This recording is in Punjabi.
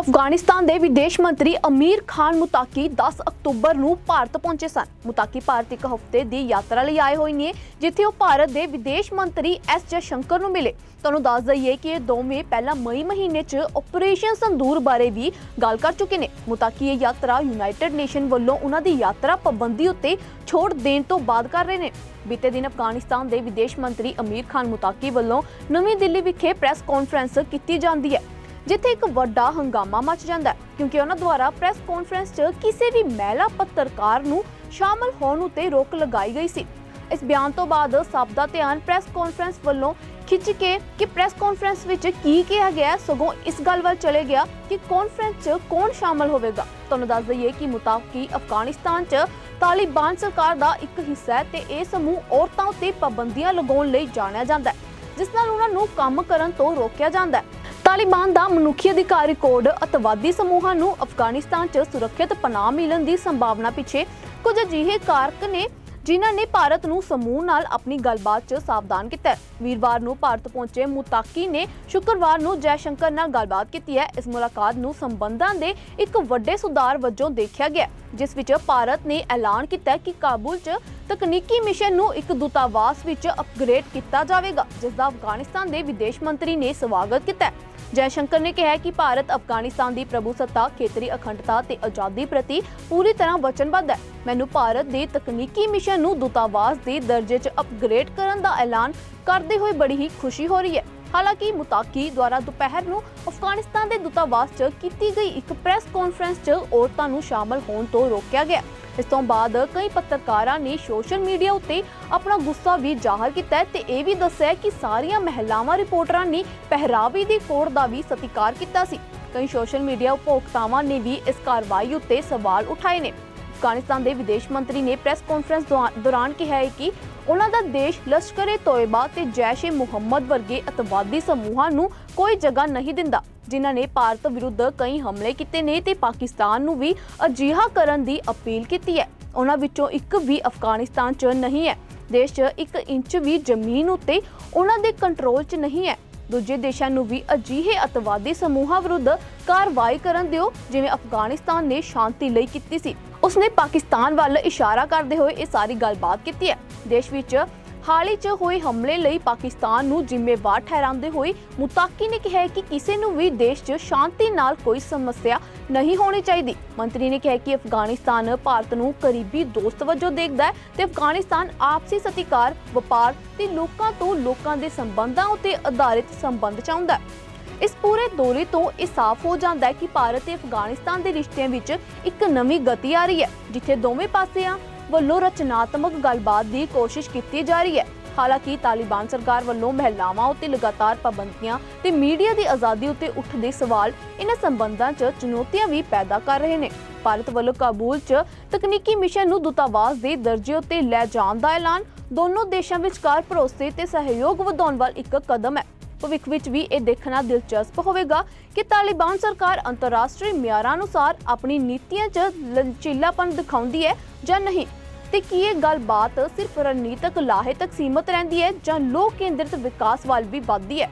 ਅਫਗਾਨਿਸਤਾਨ ਦੇ ਵਿਦੇਸ਼ ਮੰਤਰੀ ਅਮੀਰ ਖਾਨ ਮੁਤਾਕੀ 10 ਅਕਤੂਬਰ ਨੂੰ ਭਾਰਤ ਪਹੁੰਚੇ ਸਨ। ਮੁਤਾਕੀ ਭਾਰਤ ਇੱਕ ਹਫ਼ਤੇ ਦੀ ਯਾਤਰਾ ਲਈ ਆਏ ਹੋਏ ਨੇ, ਜਿੱਥੇ ਉਹ ਭਾਰਤ ਦੇ ਵਿਦੇਸ਼ ਮੰਤਰੀ ਐਸ ਜੈਸ਼ੰਕਰ ਨੂੰ ਮਿਲੇ। ਤੁਹਾਨੂੰ ਦੱਸ ਦਈਏ ਕਿ ਇਹ ਦੋਵੇਂ ਪਹਿਲਾਂ ਮਈ ਮਹੀਨੇ 'ਚ ਆਪਰੇਸ਼ਨ ਸੰਦੂਰ ਬਾਰੇ ਵੀ ਗੱਲ ਕਰ ਚੁੱਕੇ ਨੇ। ਮੁਤਾਕੀ ਇਹ ਯਾਤਰਾ ਯੂਨਾਈਟਿਡ ਨੇਸ਼ਨ ਵੱਲੋਂ ਉਹਨਾਂ ਦੀ ਯਾਤਰਾ ਪਾਬੰਦੀ ਉੱਤੇ ਛੋਟ ਦੇਣ ਤੋਂ ਬਾਅਦ ਕਰ ਰਹੇ ਨੇ। ਬੀਤੇ ਦਿਨ ਅਫਗਾਨਿਸਤਾਨ ਦੇ ਵਿਦੇਸ਼ ਮੰਤਰੀ ਅਮੀਰ ਖਾਨ ਮੁਤਾਕੀ ਵੱਲੋਂ ਨਵੀਂ ਦਿੱਲੀ ਵਿਖੇ ਪ੍ਰੈਸ ਕਾਨਫਰੰਸ ਕੀਤੀ ਜਾਂਦੀ ਹੈ। ਜਿੱਥੇ ਇੱਕ ਵੱਡਾ ਹੰਗਾਮਾ ਮਚ ਜਾਂਦਾ ਹੈ, ਕਿਉਂਕਿ ਉਹਨਾਂ ਦੁਆਰਾ ਪ੍ਰੈਸ ਕਾਨਫਰੰਸ 'ਚ ਕਿਸੇ ਵੀ ਮਹਿਲਾ ਪੱਤਰਕਾਰ ਨੂੰ ਸ਼ਾਮਲ ਹੋਣ ਉਤੇ ਰੋਕ ਲਗਾਈ ਗਈ ਸੀ। ਇਸ ਬਿਆਨ ਤੋਂ ਬਾਅਦ ਸਭ ਦਾ ਧਿਆਨ ਪ੍ਰੈਸ ਕਾਨਫਰੰਸ ਵੱਲੋਂ ਖਿੱਚ ਕੇ ਕਿ ਪ੍ਰੈਸ ਕਾਨਫਰੰਸ ਵਿੱਚ ਕੀ ਕਿਹਾ ਗਿਆ ਸਗੋਂ ਇਸ ਗੱਲ ਵੱਲ ਚਲੇ ਗਿਆ ਕਿ ਕਾਨਫਰੰਸ 'ਚ ਕੌਣ ਸ਼ਾਮਲ ਹੋਵੇਗਾ। ਤੁਹਾਨੂੰ ਦੱਸ ਦਈਏ ਕਿ ਮੁਤਾਬਕੀ ਅਫਗਾਨਿਸਤਾਨ 'ਚ ਤਾਲਿਬਾਨ ਸਰਕਾਰ ਦਾ ਇੱਕ ਹਿੱਸਾ ਹੈ ਤੇ ਇਹ ਸਮੂਹ ਔਰਤਾਂ ਉੱਤੇ ਪਾਬੰਦੀਆਂ ਲਗਾਉਣ ਲਈ ਜਾਣਿਆ ਜਾਂਦਾ ਹੈ, ਜਿਸ ਨਾਲ ਉਹਨਾਂ ਨੂੰ ਕੰਮ ਕਰਨ ਤੋਂ ਰੋਕਿਆ ਜਾਂਦਾ ਹੈ। ਤਾਲਿਬਾਨ ਦਾ ਮਨੁੱਖੀ ਅਧਿਕਾਰੀ ਕੋਡ ਅਤਵਾਦੀ ਸਮੂਹਾਂ ਨੂੰ ਅਫਗਾਨਿਸਤਾਨ 'ਚ ਸੁਰੱਖਿਅਤ ਪਨਾਹ ਮਿਲਣ ਦੀ ਸੰਭਾਵਨਾ ਪਿੱਛੇ ਕੁਝ ਅਜਿਹੇ ਕਾਰਕ ਨੇ ਜਿਨ੍ਹਾਂ ਨੇ ਭਾਰਤ ਨੂੰ ਸਮੂਹ ਨਾਲ ਆਪਣੀ ਗੱਲਬਾਤ 'ਚ ਸਾਵਧਾਨ ਕੀਤਾ ਹੈ। ਵੀਰਵਾਰ ਨੂੰ ਭਾਰਤ ਪਹੁੰਚੇ ਮੁਤਾਕੀ ਨੇ ਸ਼ੁੱਕਰਵਾਰ ਨੂੰ ਜੈਸ਼ੰਕਰ ਨਾਲ ਗੱਲਬਾਤ ਕੀਤੀ ਹੈ। ਇਸ ਮੁਲਾਕਾਤ ਨੂੰ ਸੰਬੰਧਾਂ ਦੇ ਇੱਕ ਵੱਡੇ ਸੁਧਾਰ ਵਜੋਂ ਦੇਖਿਆ ਗਿਆ ਜਿਸ ਵਿੱਚ ਭਾਰਤ ਨੇ ਐਲਾਨ ਕੀਤਾ ਕਿ ਕਾਬੁਲ 'ਚ ਤਕਨੀਕੀ ਮਿਸ਼ਨ ਨੂੰ ਇੱਕ ਦੂਤਾਵਾਸ ਵਿੱਚ ਅਪਗ੍ਰੇਡ ਕੀਤਾ ਜਾਵੇਗਾ, ਜਿਸ ਦਾ ਅਫਗਾਨਿਸਤਾਨ ਦੇ ਵਿਦੇਸ਼ ਮੰਤਰੀ ਨੇ ਸਵਾਗਤ ਕੀਤਾ ਹੈ। ਜੈਸ਼ੰਕਰ ਨੇ ਕਿਹਾ ਕਿ ਭਾਰਤ ਅਫਗਾਨਿਸਤਾਨ ਦੀ ਪ੍ਰਭੂਸੱਤਾ ਖੇਤਰੀ ਅਖੰਡਤਾ ਤੇ ਆਜ਼ਾਦੀ ਪ੍ਰਤੀ ਪੂਰੀ ਤਰ੍ਹਾਂ ਵਚਨਬੱਧ ਹੈ। ਮੈਨੂੰ ਭਾਰਤ ਦੇ ਤਕਨੀਕੀ ਮਿਸ਼ਨ ਨੂੰ ਦੂਤਾਵਾਸ ਦੇ ਦਰਜੇ 'ਚ ਅਪਗ੍ਰੇਡ ਕਰਨ ਦਾ ਐਲਾਨ ਕਰਦੇ ਹੋਏ ਬੜੀ ਹੀ ਖੁਸ਼ੀ ਹੋ ਰਹੀ ਹੈ। ਹਾਲਾਂਕਿ ਮੁਤਾਕੀ ਦੁਆਰਾ ਦੁਪਹਿਰ ਨੂੰ ਅਫਗਾਨਿਸਤਾਨ ਦੇ ਦੂਤਾਵਾਸ 'ਚ ਕੀਤੀ ਗਈ ਇੱਕ ਪ੍ਰੈਸ ਕਾਨਫਰੰਸ 'ਚ ਔਰਤਾਂ ਨੂੰ ਸ਼ਾਮਲ ਹੋਣ ਤੋਂ ਰੋਕਿਆ ਗਿਆ। ਇਸ ਤੋਂ ਬਾਅਦ ਕਈ ਪੱਤਰਕਾਰਾਂ ਨੇ ਸੋਸ਼ਲ ਮੀਡੀਆ ਉੱਤੇ ਆਪਣਾ ਗੁੱਸਾ ਵੀ ਜ਼ਾਹਰ ਕੀਤਾ ਤੇ ਇਹ ਵੀ ਦੱਸਿਆ ਕਿ ਸਾਰੀਆਂ ਮਹਿਲਾਵਾਂ ਰਿਪੋਰਟਰਾਂ ਨੇ ਪਹਿਰਾਵੇ ਦੀ ਕੋਡ ਦਾ ਵੀ ਸਤਿਕਾਰ ਕੀਤਾ ਸੀ। ਕਈ ਸੋਸ਼ਲ ਮੀਡੀਆ ਉਪਭੋਗਤਾਵਾਂ ਨੇ ਵੀ ਇਸ ਕਾਰਵਾਈ ਉੱਤੇ ਸਵਾਲ ਉਠਾਏ ਨੇ। ਅਫਗਾਨਿਸਤਾਨ ਦੇ ਵਿਦੇਸ਼ ਮੰਤਰੀ ਨੇ ਪ੍ਰੈਸ ਕਾਨਫਰੰਸ ਦੌਰਾਨ ਕਿਹਾ ਹੈ ਕਿ ਉਹਨਾਂ ਦਾ ਦੇਸ਼ ਲਸ਼ਕਰ-ਏ-ਤੋਇਬਾ ਤੇ ਜੈਸ਼-ਏ-ਮੁਹੰਮਦ ਵਰਗੇ ਅਤਵਾਦੀ ਸਮੂਹਾਂ ਨੂੰ ਕੋਈ ਜਗ੍ਹਾ ਨਹੀਂ ਦਿੰਦਾ, ਜਿਨ੍ਹਾਂ ਨੇ ਭਾਰਤ ਵਿਰੁੱਧ ਕਈ ਹਮਲੇ ਕੀਤੇ ਨੇ ਤੇ ਪਾਕਿਸਤਾਨ ਨੂੰ ਵੀ ਅਜਿਹਾ ਕਰਨ ਦੀ ਅਪੀਲ ਕੀਤੀ ਹੈ। ਉਹਨਾਂ ਵਿੱਚੋਂ ਇੱਕ ਵੀ ਅਫਗਾਨਿਸਤਾਨ 'ਚ ਨਹੀਂ ਹੈ। ਦੇਸ਼ 'ਚ ਇੱਕ ਇੰਚ ਵੀ ਜ਼ਮੀਨ ਉੱਤੇ ਉਹਨਾਂ ਦੇ ਕੰਟਰੋਲ 'ਚ ਨਹੀਂ ਹੈ। ਦੂਜੇ ਦੇਸ਼ਾਂ ਨੂੰ ਵੀ ਅਜਿਹੇ ਅਤਵਾਦੀ ਸਮੂਹਾਂ ਵਿਰੁੱਧ ਕਾਰਵਾਈ ਕਰਨ ਦਿਓ, ਜਿਵੇਂ ਅਫਗਾਨਿਸਤਾਨ ਨੇ ਸ਼ਾਂਤੀ ਲਈ ਕੀਤੀ ਸੀ। ਉਸਨੇ ਪਾਕਿਸਤਾਨ ਵੱਲ ਇਸ਼ਾਰਾ ਕਰਦੇ ਹੋਏ ਇਹ ਸਾਰੀ ਗੱਲਬਾਤ ਕੀਤੀ ਹੈ। ਦੇਸ਼ ਵਿੱਚ ਹਾਲ ਹੀ 'ਚ ਹੋਏ ਹਮਲੇ ਲਈ ਪਾਕਿਸਤਾਨ ਨੂੰ ਜ਼ਿੰਮੇਵਾਰ ਠਹਿਰਾਉਂਦੇ ਹੋਏ ਮੁਤਾਕੀ ਨੇ ਕਿਹਾ ਕਿ ਕਿਸੇ ਨੂੰ ਵੀ ਦੇਸ਼ 'ਚ ਸ਼ਾਂਤੀ ਨਾਲ ਕੋਈ ਸਮੱਸਿਆ ਨਹੀਂ ਹੋਣੀ ਚਾਹੀਦੀ। ਮੰਤਰੀ ਨੇ ਕਿਹਾ ਕਿ ਅਫਗਾਨਿਸਤਾਨ ਭਾਰਤ ਨੂੰ ਕਰੀਬੀ ਦੋਸਤ ਵਜੋਂ ਦੇਖਦਾ ਹੈ ਤੇ ਅਫਗਾਨਿਸਤਾਨ ਆਪਸੀ ਸਤਿਕਾਰ, ਵਪਾਰ ਤੇ ਲੋਕਾਂ ਤੋਂ ਲੋਕਾਂ ਦੇ ਸੰਬੰਧਾਂ ਉੱਤੇ ਆਧਾਰਿਤ ਸੰਬੰਧ ਚਾਹੁੰਦਾ ਹੈ। ਇਸ ਪੂਰੇ ਦੌਰੇ ਤੋਂ ਇਹ ਸਾਫ਼ ਹੋ ਜਾਂਦਾ ਹੈ ਕਿ ਭਾਰਤ ਤੇ ਅਫਗਾਨਿਸਤਾਨ ਦੇ ਰਿਸ਼ਤਿਆਂ ਵਿੱਚ ਇੱਕ ਨਵੀਂ ਗਤੀ ਆ ਰਹੀ ਹੈ, ਜਿੱਥੇ ਦੋਵੇਂ ਪਾਸਿਆਂ ਵੱਲੋਂ ਰਚਨਾਤਮਕ ਗੱਲਬਾਤ ਦੀ ਕੋਸ਼ਿਸ਼ ਕੀਤੀ ਜਾ ਰਹੀ ਹੈ। ਹਾਲਾਂਕਿ ਤਾਲਿਬਾਨ ਸਰਕਾਰ ਵੱਲੋਂ ਮਹਿਲਾਵਾਂ ਉੱਤੇ ਲਗਾਤਾਰ ਪਾਬੰਦੀਆਂ ਤੇ ਮੀਡੀਆ ਦੀ ਆਜ਼ਾਦੀ ਉੱਤੇ ਉੱਠਦੇ ਸਵਾਲ ਇਹਨਾਂ ਸੰਬੰਧਾਂ 'ਚ ਚੁਣੌਤੀਆਂ ਵੀ ਪੈਦਾ ਕਰ ਰਹੇ ਨੇ। ਭਾਰਤ ਵੱਲੋਂ ਕਾਬੂਲ 'ਚ ਤਕਨੀਕੀ ਮਿਸ਼ਨ ਨੂੰ ਦੂਤਾਵਾਸ ਦੇ ਦਰਜੇ ਉੱਤੇ ਲੈ ਜਾਣ ਦਾ ਐਲਾਨ ਦੋਨੋਂ ਦੇਸ਼ਾਂ ਵਿਚਕਾਰ ਭਰੋਸੇ ਤੇ ਸਹਿਯੋਗ ਵਧਾਉਣ ਵੱਲ ਇੱਕ ਕਦਮ ਹੈ। ਭਵਿੱਖ ਵਿੱਚ ਵੀ ਇਹ ਦੇਖਣਾ ਦਿਲਚਸਪ ਹੋਵੇਗਾ ਕਿ ਤਾਲਿਬਾਨ ਸਰਕਾਰ ਅੰਤਰਰਾਸ਼ਟਰੀ ਮਿਆਰਾਂ ਅਨੁਸਾਰ ਆਪਣੀ ਨੀਤੀਆਂ 'ਚ ਲਚੀਲਾਪਨ ਦਿਖਾਉਂਦੀ ਹੈ ਜਾਂ ਨਹੀਂ। ਤੇ ਕੀ ਇਹ ਗੱਲਬਾਤ ਸਿਰਫ ਰਣਨੀਤਕ ਲਾਹੇ ਤੱਕ ਸੀਮਤ ਰਹਿੰਦੀ ਹੈ ਜਾਂ ਲੋਕ ਕੇਂਦਰਿਤ ਵਿਕਾਸ ਵੱਲ ਵੀ ਵੱਧਦੀ ਹੈ?